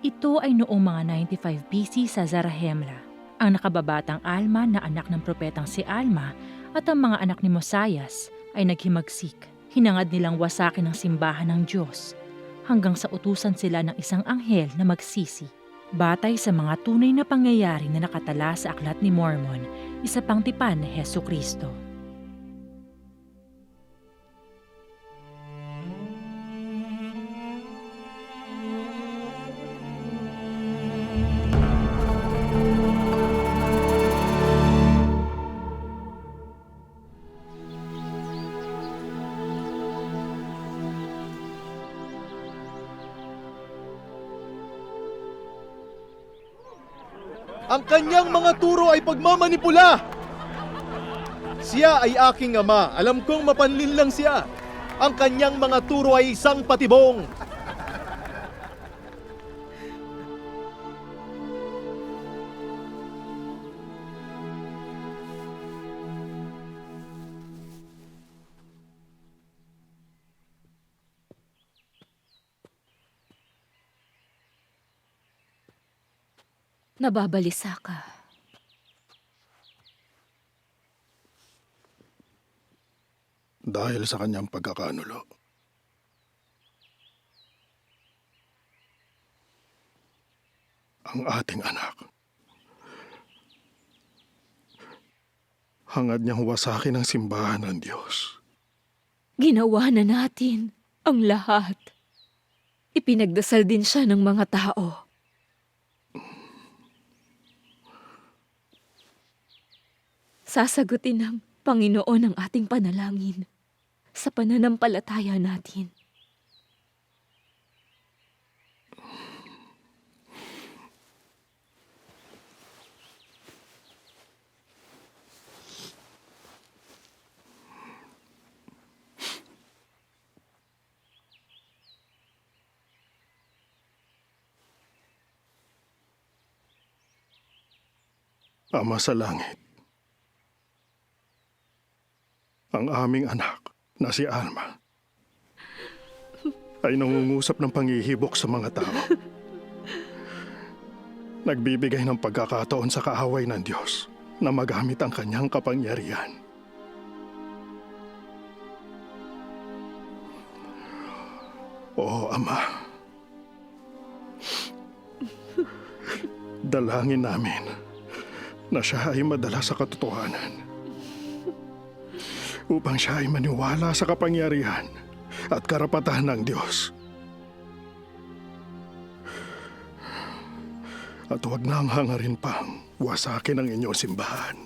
Ito ay noong mga 95 BC sa Zarahemla. Ang nakababatang Alma na anak ng propetang si Alma at ang mga anak ni Mosias ay naghimagsik. Hinangad nilang wasakin ang simbahan ng Diyos hanggang sa utusan sila ng isang anghel na magsisi. Batay sa mga tunay na pangyayari na nakatala sa aklat ni Mormon, isa pang tipan ni Heso Kristo. Ang kanyang mga turo ay pagmamanipula. Siya ay aking ama. Alam kong mapanlin lang siya. Ang kanyang mga turo ay isang patibong. Nababalisa ka. dahil sa kanyang pagkakanulo. Ang ating anak. Hangad niyang wasakin ang simbahan ng Diyos. Ginawa na natin ang lahat. Ipinagdasal din siya ng mga tao. Sasagutin ng Panginoon ang ating panalangin sa pananampalataya natin. Ama sa langit. Ang aming anak na si Alma ay nangungusap ng pangihibok sa mga tao. Nagbibigay ng pagkakataon sa kaaway ng Diyos na magamit ang kanyang kapangyarihan. Oo, Ama. Dalangin namin na siya ay madala sa katotohanan upang siya ay maniwala sa kapangyarihan at karapatan ng Diyos. At huwag na ang hangarin pang wasakin ang inyong simbahan.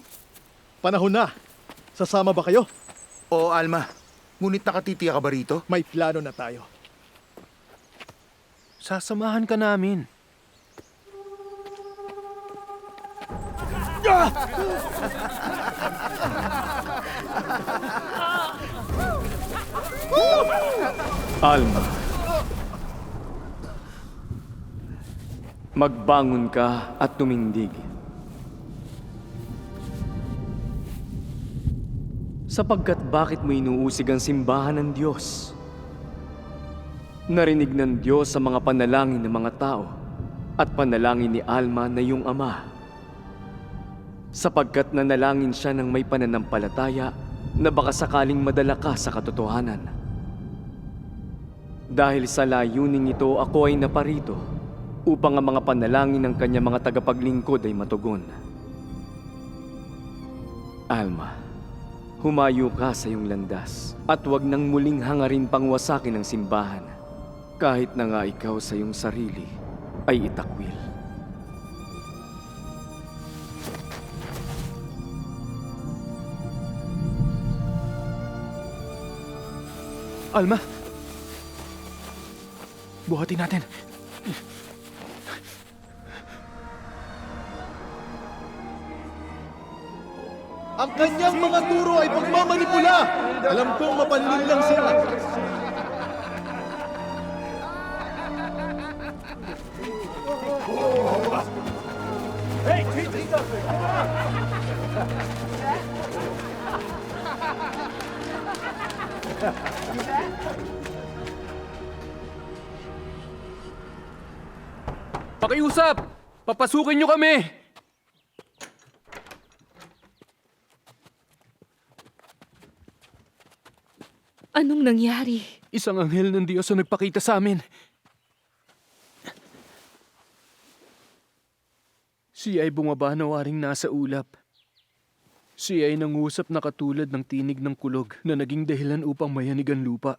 Panahon na. Sasama ba kayo? Oo, Alma. Ngunit nakatitiya ka ba rito? May plano na tayo. Sasamahan ka namin. Alma. Magbangon ka at tumindig. Sapagkat bakit mo inuusig ang simbahan ng Diyos? Narinig ng Diyos sa mga panalangin ng mga tao at panalangin ni Alma na iyong ama. Sapagkat nanalangin siya ng may pananampalataya na baka sakaling madala ka sa katotohanan. Dahil sa layuning ito, ako ay naparito upang ang mga panalangin ng kanya mga tagapaglingkod ay matugon. Alma, humayo ka sa iyong landas at huwag nang muling hangarin pang wasakin ang simbahan kahit na nga ikaw sa iyong sarili ay itakwil. Alma! Buhatin natin. Ang kanyang mga turo ay pagmamanipula! Alam kong mapanlin lang sila. Hey, treat me something! Di ba? Pakiusap! Papasukin nyo kami! Anong nangyari? Isang anghel ng Diyos ang nagpakita sa amin. Siya ay bumaba na waring nasa ulap. Siya ay nangusap na katulad ng tinig ng kulog na naging dahilan upang mayanig ang lupa.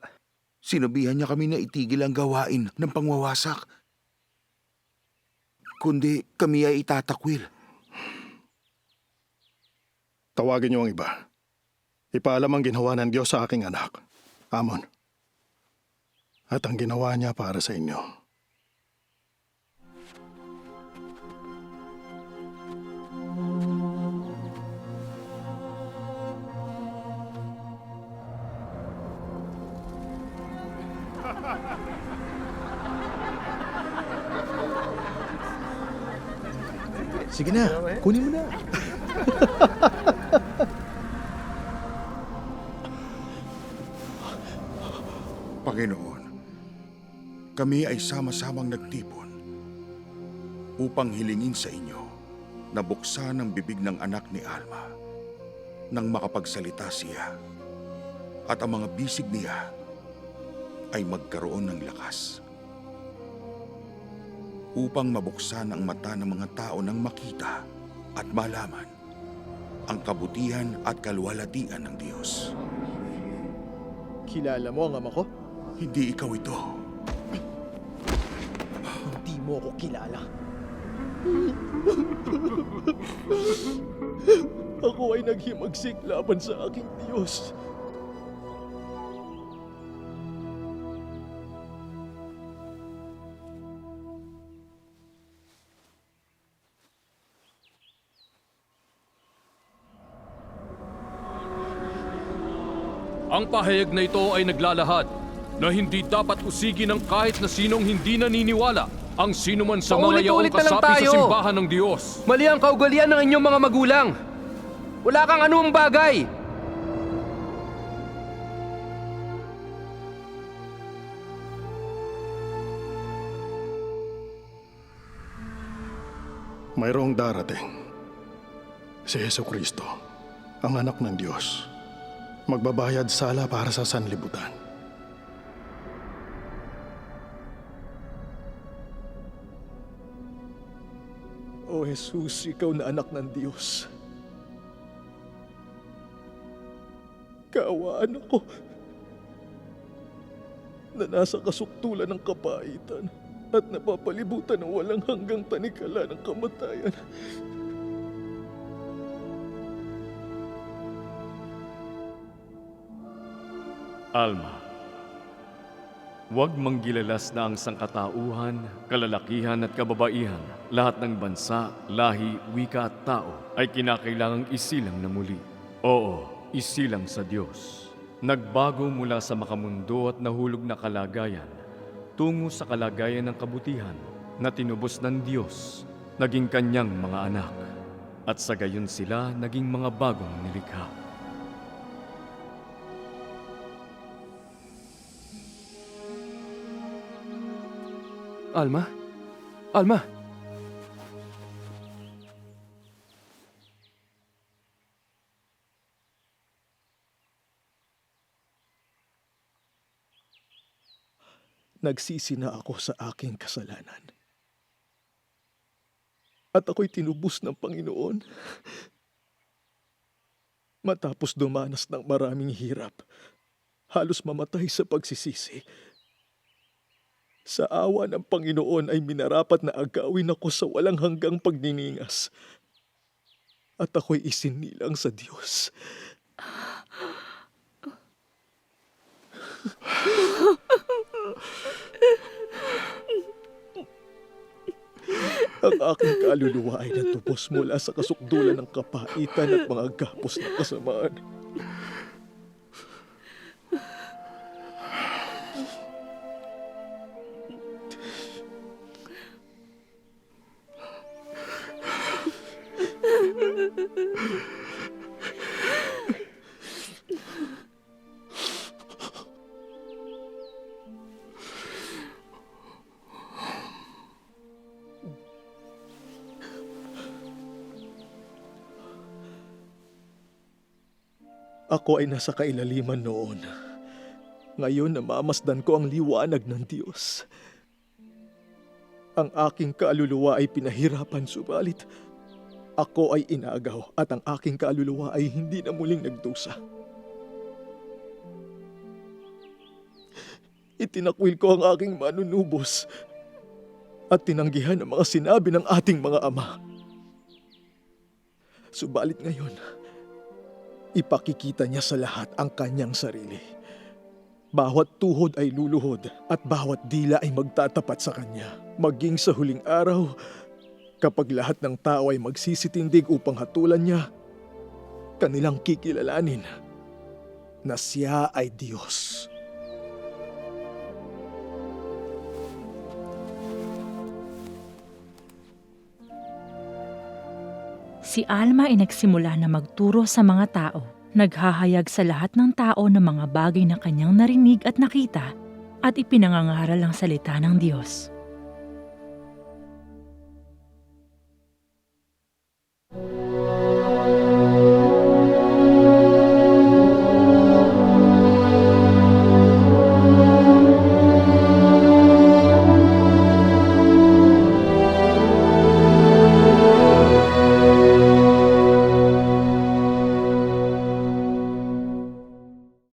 Sinabihan niya kami na itigil ang gawain ng pangwawasak. Kundi kami ay itatakwil. Tawagin niyo ang iba. Ipaalam ang ginawa ng Diyos sa aking anak, Amon. At ang ginawa niya para sa inyo. Sige na, kunin mo na. Panginoon, kami ay sama-samang nagtipon upang hilingin sa inyo na buksan ang bibig ng anak ni Alma nang makapagsalita siya at ang mga bisig niya ay magkaroon ng lakas upang mabuksan ang mata ng mga tao nang makita at malaman ang kabutihan at kalwalatian ng Diyos. Kilala mo ang ama ko? Hindi ikaw ito. Hindi mo ako kilala. ako ay naghimagsik laban sa aking Diyos. Ang pahayag na ito ay naglalahad na hindi dapat usigin ng kahit na sinong hindi naniniwala ang sinuman sa mga yaong Paulit-ulit na lang kasapi tayo. sa simbahan ng Diyos. Mali ang kaugalian ng inyong mga magulang. Wala kang anumang bagay. Mayroong darating. Si Yeso Kristo, ang anak ng Diyos. Magbabayad sala para sa sanlibutan. O Jesus, ikaw na anak ng Diyos. Kaawaan ako na nasa kasuktulan ng kapaitan at napapalibutan ng walang hanggang tanikala ng kamatayan. Alma, huwag manggilalas na ang sangkatauhan, kalalakihan at kababaihan, lahat ng bansa, lahi, wika at tao ay kinakailangang isilang na muli. Oo, isilang sa Diyos. Nagbago mula sa makamundo at nahulog na kalagayan tungo sa kalagayan ng kabutihan na tinubos ng Diyos, naging kanyang mga anak. At sa gayon sila naging mga bagong nilikha. Alma? Alma? Nagsisi na ako sa aking kasalanan. At ako'y tinubos ng Panginoon. Matapos dumanas ng maraming hirap, halos mamatay sa pagsisisi. Sa awa ng Panginoon ay minarapat na agawin ako sa walang hanggang pagniningas. At ako'y isinilang sa Diyos. Ang aking kaluluwa ay natubos mula sa kasukdulan ng kapaitan at mga gapos ng kasamaan. Ako ay nasa kailaliman noon. Ngayon namamasdan ko ang liwanag ng Diyos. Ang aking kaluluwa ay pinahirapan subalit ako ay inagaw at ang aking kaluluwa ay hindi na muling nagdusa. Itinakwil ko ang aking manunubos at tinanggihan ang mga sinabi ng ating mga ama. Subalit ngayon, ipakikita niya sa lahat ang kanyang sarili. Bawat tuhod ay luluhod at bawat dila ay magtatapat sa kanya. Maging sa huling araw, kapag lahat ng tao ay magsisitindig upang hatulan niya, kanilang kikilalanin na siya ay Diyos. Si Alma ay nagsimula na magturo sa mga tao. Naghahayag sa lahat ng tao ng mga bagay na kanyang narinig at nakita at ipinangangaral ang salita ng Diyos.